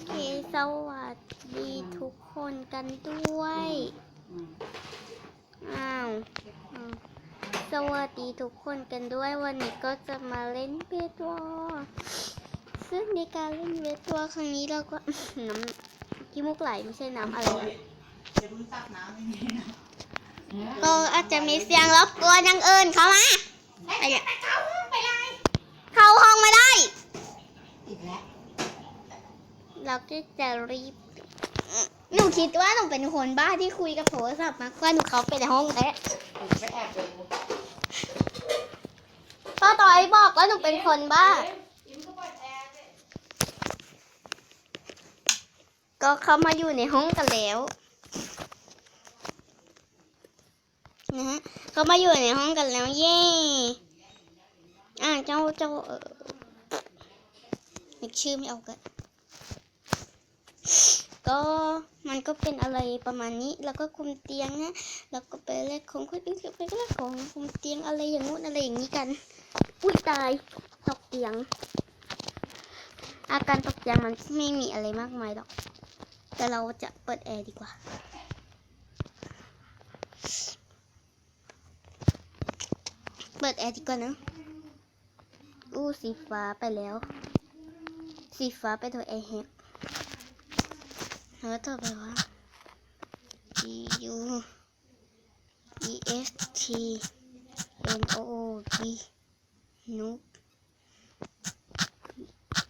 เค สวัสดีทุกคนกันด้วยอ้าวอ้าว สวัสดีทุกคนกันด้วย วันนี้ก็จะมาเล่นเบสบอลซึ่งในการเล่นเบสบอลครั้งนี้เราก็ น้ำขี้มูกไหลไม่ใช่น้ำอะไรนะจะพึ่งซักน้ำไม่มีนะก็อาจจะมีเสียงรบกวนอย่างอื่นเข้ามาไปเนี่ยเข้าห้องไปเลยเข้าห้องไม่ได้ อีกแล้ว เราก็จะรีบ หนูคิดว่าหนูเป็นคนบ้าที่คุยกับโทรศัพท์มากกว่าหนูเขาไปในห้องแล้วไปแอบดูพ่อต่อยบอกว่าหนูเป็นคนบ้า ก็เข้ามาอยู่ในห้องกันแล้วนะฮะเขามาอยู่ในห้องกันแล้วเย่อ่าเจ้าเจ้าเออชื่อไม่ออกกัน ก็มันก็เป็นอะไรประมาณนี้ แล้วก็คุมเตียงนะ แล้วก็ไปเล่นของคนอื่นไปก็เล่นของคุมเตียงอะไรอย่างงู้นอะไรอย่างนี้กัน อุ้ยตายตกเตียง อาการตกเตียงมันไม่มีอะไรมากมายหรอก แต่เราจะเปิดแอร์ดีกว่า เปิดแอร์ดีกว่านะอู้สีฟ้าไปแล้ว สีฟ้าไปตัวแอร์แฮก แล้วต่อไปว่า G U E S T N O O B นุก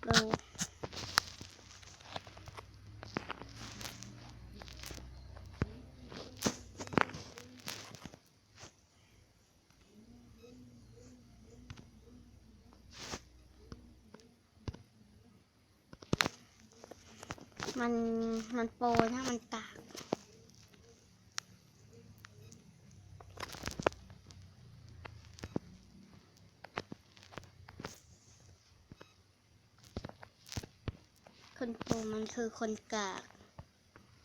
โล มันมันโปรถ้ามันกากคนโปรมันคือคนกาก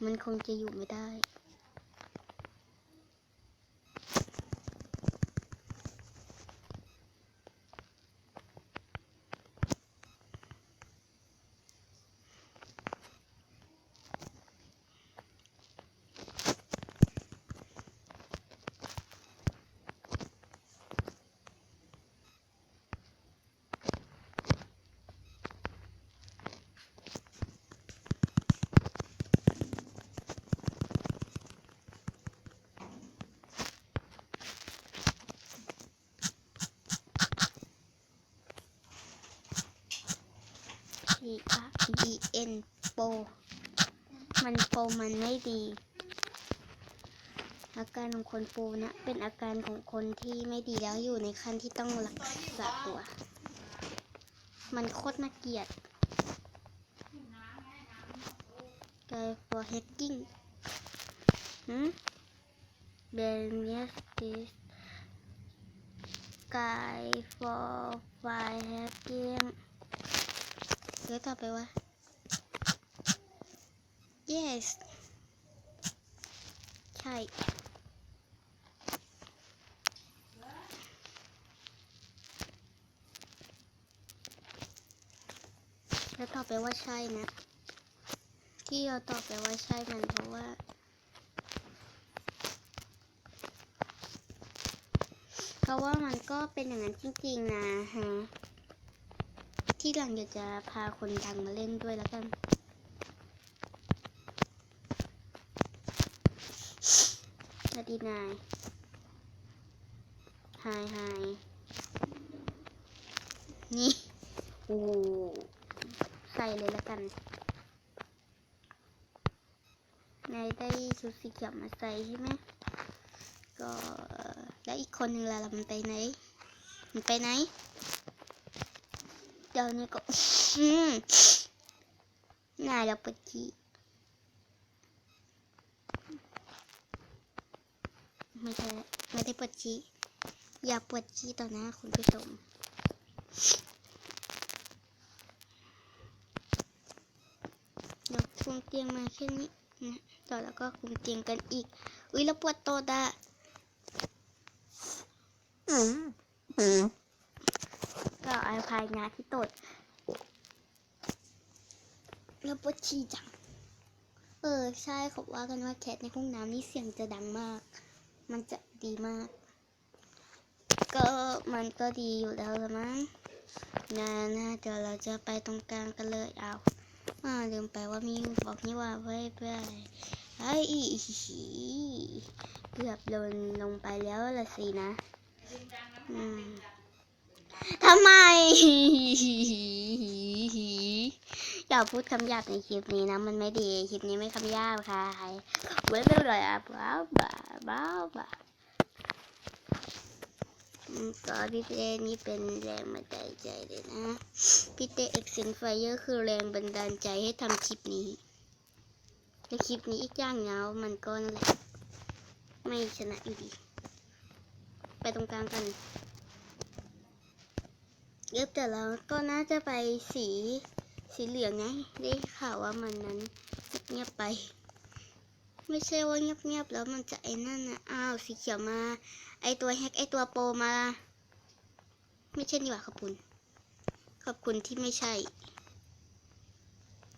มันคงจะอยู่ไม่ได้ R E N โปรมันโปรมันไม่ดี อาการของคนโปนะ เป็นอาการของคนที่ไม่ดีแล้วอยู่ในขั้นที่ต้องรักษาตัว มันโคตรน่าเกลียดกาย for hacking หืม Ben yes this guy for file hacking แล้วต่อไปว่า yes ใช่แล้วตอบไปว่าใช่นะ ที่เราตอบไปว่าใช่มันเพราะว่า เพราะว่ามันก็เป็นอย่างนั้นจริงๆนะฮะ ที่หลังเดี๋ยวจะพาคนดังมาเล่นด้วยแล้วกัน สวัสดีนายไฮไฮนี่ โอ้ใส่เลยแล้วกันนายได้ชุดสีเขียวมาใส่ใช่ไหม ก็แล้วอีกคนหนึ่งล่ะล่ะมันไปไหน มันไปไหน เดี๋ยวนี้ก็อืมนายเราปวดจีไม่ใช่ไม่ได้ปวดจีอย่าปวดจีตอหน้าคุณผู้ชมเดี๋ยวคุมเตียงมาแค่นี้นะต่อแล้วก็คุมเตียงกันอีก อุ้ยเราปวดโตดะอืมอืม ก็อภัยนะที่ตด แล้วปวดฉี่จัง เออ ใช่เขาว่ากันว่าแคทในห้องน้ำนี่เสียงจะดังมาก มันจะดีมาก ก็มันก็ดีอยู่แล้วละมั้งนะนะเดี๋ยวเราจะไปตรงกลางกันเลยเอาอ่าลืมไปว่ามีบอกนี่ว่าไว้ไปไอ้อีหีเกือบโดนลงไปแล้วละสินะ อืม ทำไม อย่าพูดคำหยาบในคลิปนี้นะ มันไม่ดี คลิปนี้ไม่คำหยาบค่ะเว้ยไม่เลยอะบ้าบ้าบ้าบ้าอืมก็พี่เต้นี่เป็นแรงบันดาลใจเลยนะ พี่เต้เอ็กเซนไฟเออร์คือแรงบันดาลใจให้ทำคลิปนี้และคลิปนี้อีกอย่างเงามันก็นั่นแหละ ไม่ชนะอยู่ดี ไปตรงกลางกัน เอฟแต่เราก็น่าจะไปสีสีเหลืองไง ได้ข่าวว่ามันนั้นเงียบไป ไม่ใช่ว่าเงียบๆแล้วมันจะไอ้นั่นนะอ้าวสีเขียวมา ไอตัวแฮกไอตัวโปรมา ไม่ใช่นี่หว่าขอบคุณ ขอบคุณที่ไม่ใช่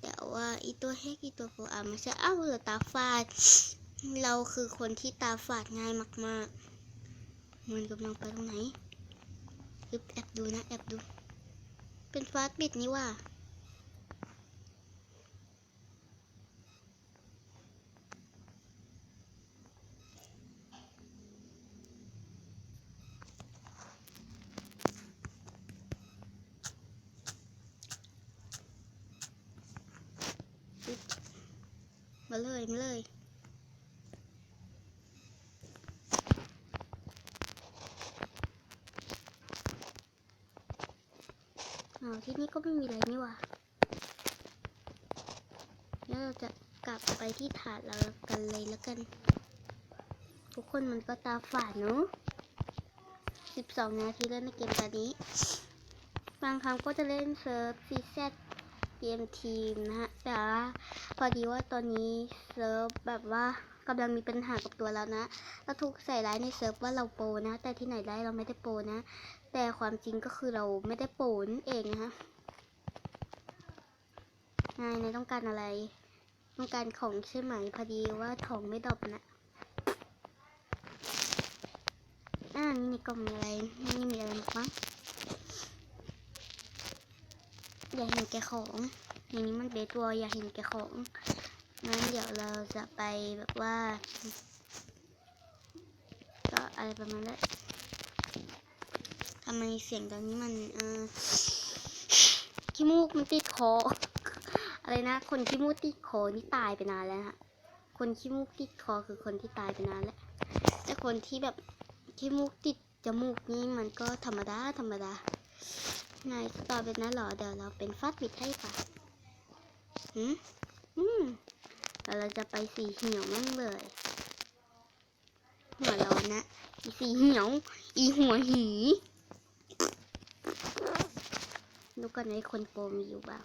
แต่ว่าไอตัวแฮกไอตัวโปรอะไม่ใช่อ้าวเราตาฝาด เราคือคนที่ตาฝาดง่ายมากๆมันกำลังไปตรงไหน อึบแอบดูนะแอบดู เป็นฟาสบิดนี่ว่า มาเลย มาเลย อ๋อ ที่นี่ก็ไม่มีอะไรนี่ว่าแล้วเราจะกลับไปที่ถาดเรากันเลยแล้วกัน ทุกคนมันก็ตาฝาดเนาะ12นาทีแล้วในเกมตอนนี้ บางครั้งก็จะเล่นเซิร์ฟซีแซเกมทีมนะฮะ แต่ว่าพอดีว่าตอนนี้เซิร์ฟแบบว่ากำลังมีปัญหากับตัวเรานะเราถูกใส่ร้ายในเซิร์ฟว่าเราโปรนะ แต่ที่ไหนได้เราไม่ได้โปรนะ แต่ความจริงก็คือเราไม่ได้โปนเองนะคะนายนายต้องการอะไร ต้องการของใช่ไหมพอดีว่าทองไม่ดอบนะอ่านี่ในกล่องมีอะไรนี่มีอะไรบ้างอย่าเห็นแก่ของอย่างนี้มันเบตัวอย่าเห็นแก่ของงั้นเดี๋ยวเราจะไปแบบว่า ก็อะไรประมาณนั้นำไมเสียงตอนนี้มันเออขี้มูกมันติดคออะไรนะ คนขี้มูกติดคอนี่ตายไปนานแล้วฮะคนขี้มูกติดคอคือคนที่ตายไปนานแล้วแต่คนที่แบบขี้มูกติดจมูกนี่มันก็ธรรมดาธรรมดานายต่อเป็นนั้นเหรอเดี๋ยวเราเป็นฟาดบิดให้ป่ะหืมอืมแล้วเราจะไปสีเหี่ยวมั่งเลยหัวร้อนนะ อีสีเหี่ยว อีหัวหี ดูก่อนไอ้คนโปรมีอยู่บ้าง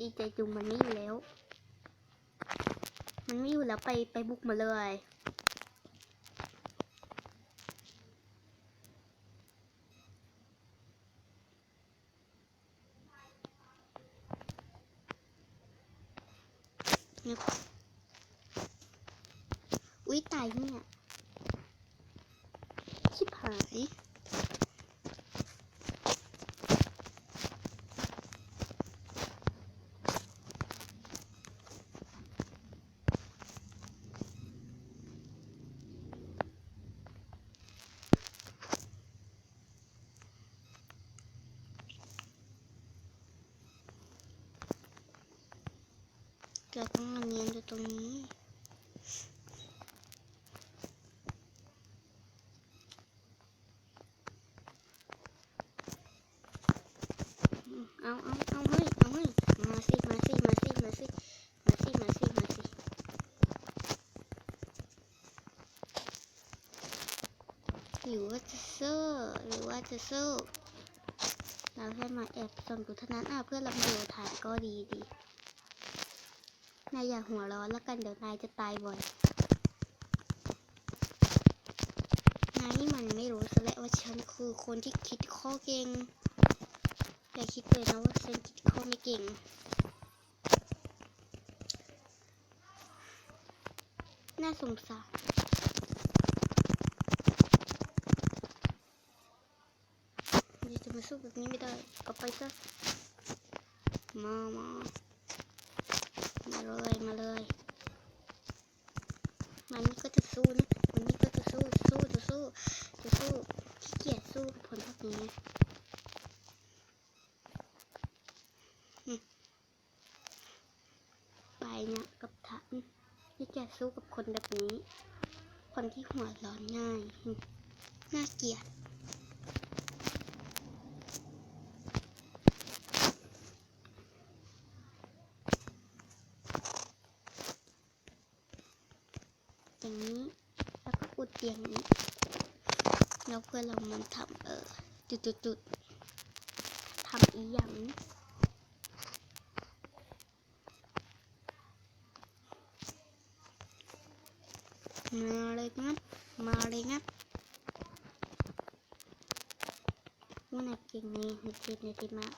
ดีใจจุงมันไม่อยู่แล้ว มันไม่อยู่แล้วไปไปบุกมาเลย นึกอุ้ยตายเนี่ย ชิบหาย เกือบต้องมาเนียนอยู่ตรงนี้เอาเอาเอาไม่เอาไม่มาสิมาสิมาสิมาสิมาสิมาสิมาสิหรือว่าจะสู้หรือว่าจะสู้เราแค่มาแอบส่องดูเท่านั้นอะเพื่อนเรามาอยู่านก็ดีดี นายอย่าหัวร้อนแล้วกันเดี๋ยวนายจะตายบ่อย นายมันไม่รู้ซะแล้วว่าฉันคือคนที่คิดข้อเก่ง อย่าคิดเลยนะว่าฉันคิดข้อไม่เก่ง น่าสงสารดีจะมาสู้แบบนี้ไม่ได้กลับไปซะ มามา มาเลยมาเลย มันก็จะสู้นะมันนี่ก็จะสู้สู้จะสู้จะสู้ขี้เกียจสู้กับคนพวกนี้อืมไปนะกับทันขี้เกียจสู้กับคนแบบนี้ คนที่หัวร้อนง่าย น่าเกลียด อย่างนี้ แล้วก็อุดเตียงนี้แล้วเพื่อนเรามันทำเออจุดจุดจุดๆทำอีหยังมาเลยงับมาเลยงับว่าไหนเก่งนี่ในเกมในทีมาก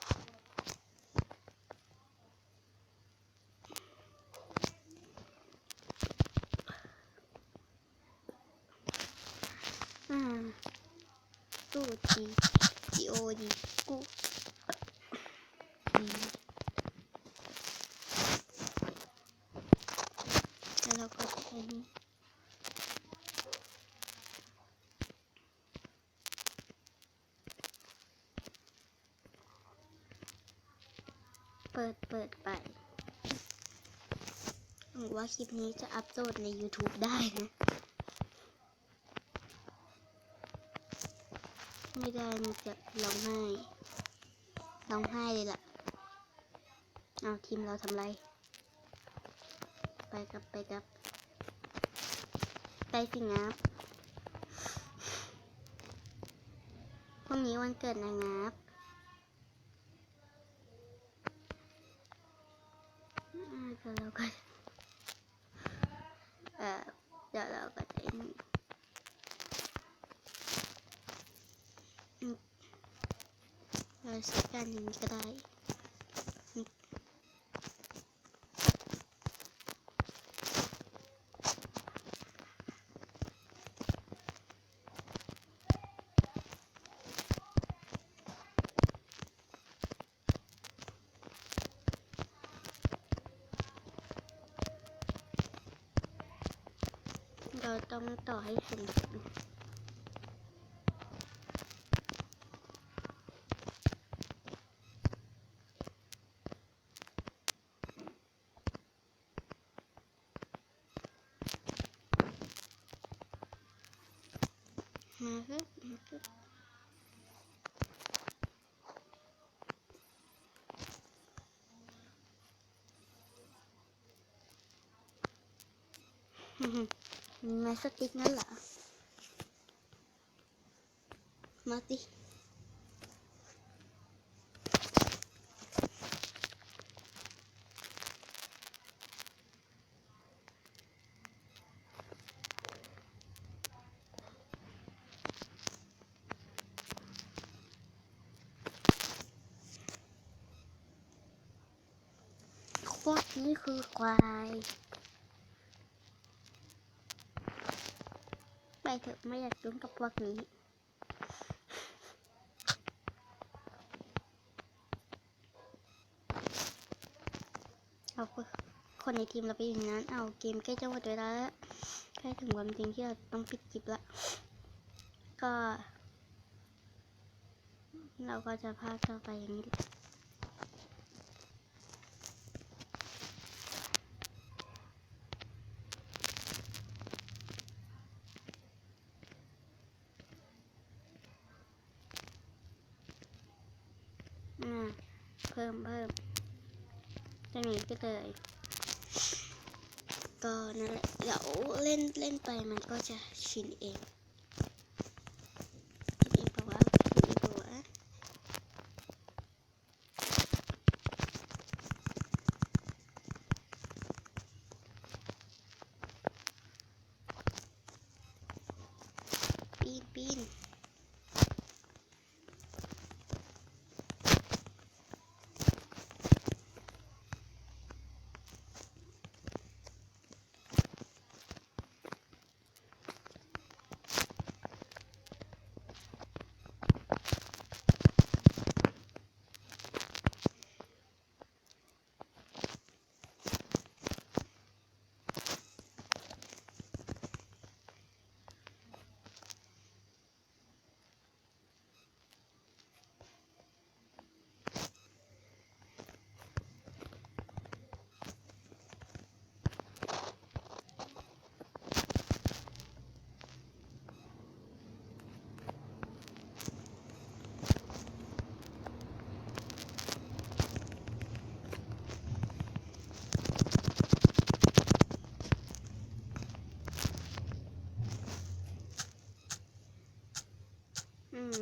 อ่า ตู้จีจีโอดีกูแล้วเราก็ใช้นี่เปิด เปิดไปหวังว่าคลิปนี้จะอัพโหลดใน YouTube ได้นะ ไม่ได้มันจะร้องไห้ร้องไห้เลยล่ะ เอาทีมเราทำไร ไปกับไปกับ ไปสิงับพรุ่งนี้วันเกิดนางงับอ่าเดี๋ยวเราก็ เออเดี๋ยวเราก็จะนี่ เรา ใช้การอย่างนี้ก็ได้เราต้องต่อให้สูง สุดมาครับมาครับมีไม้สติ๊กนั่นเหรอ มาสิพ วกนี้คือควาย ไปเถอะไม่อยากยุ่งกับพวกนี้เอาคนในทีมเราไปอย่างนั้น เอาเกมใกล้จะหมดเวลาแล้วใกล้ถึงวันจริงที่เราต้องปิดคลิปละ ก็ เราก็จะพากต่อไปอย่างนี้แหละอ่า เพิ่มเพิ่มจะมีก็เลย ก็นั่นแหละเดี๋ยวเล่นเล่นไปมันก็จะชินเอง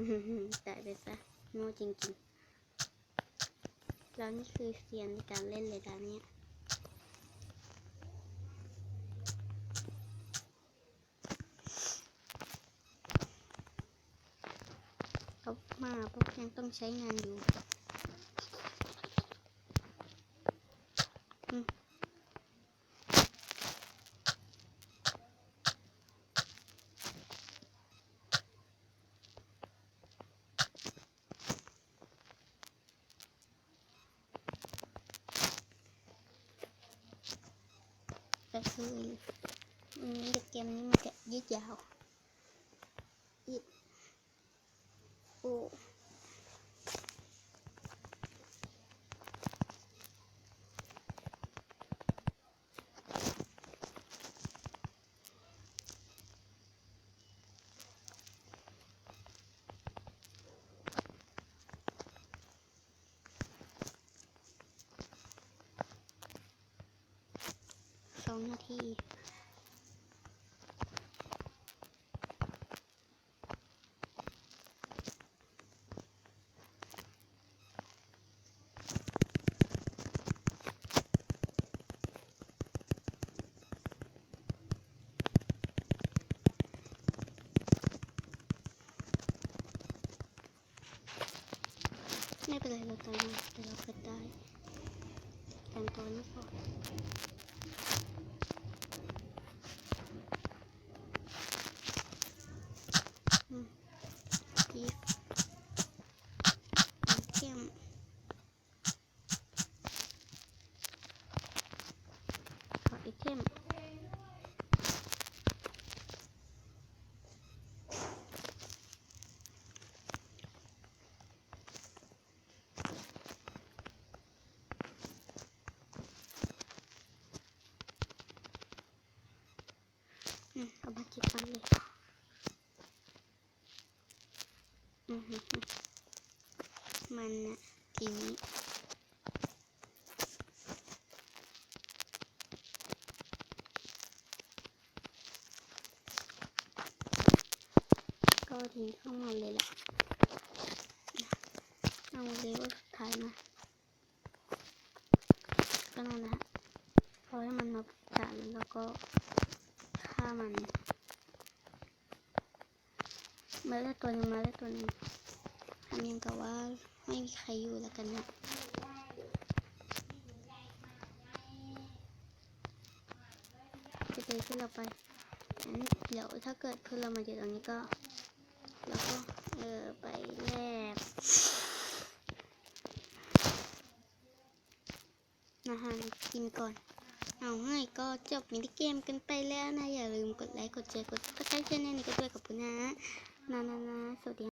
อืมแต่ไปซะโง่จริงๆแล้วนี่คือเซียนในการเล่นเลยด้านเนี้ยเขามาเพราะยังต้องใช้งานอยู่อืมก็คืออืมเด็กเกมนี้มันจะยื ดยาวยืดโอสองนาที ไม่เป็นไรเราตายแต่เราเกิดได้กันตัวนี้ก่อนอืมกีฟเข้มขอไอเทมอืมเอา มันเลยอือหือหือมันนะทีนี้ก็ทิ้งเข้ามาเลยแหละเอาเลเวลสุดท้ายมาก็นั่นนะพอให้มันมาจานแล้วก็ฆ่ามัน มาแล้ตัวหนึงมาแล้ตัวหนึงทำยังกับว่าไม่มีใครอยู่แล้วกันนะจะไปขึ้นเราไปงั้นเดี๋ยวถ้าเกิดเพื่อนเรามาอยู่ตรงนี้ก็แล้วก็เออไปแลกอาหารกินก่อน เอาให้ก็จบมินิเกมกันไปแล้วนะ อย่าลืมกดไลค์ กดแชร์ กดติดตามช่องนี้ก็ด้วยขอบคุณนะ นะนะนะสวัสดี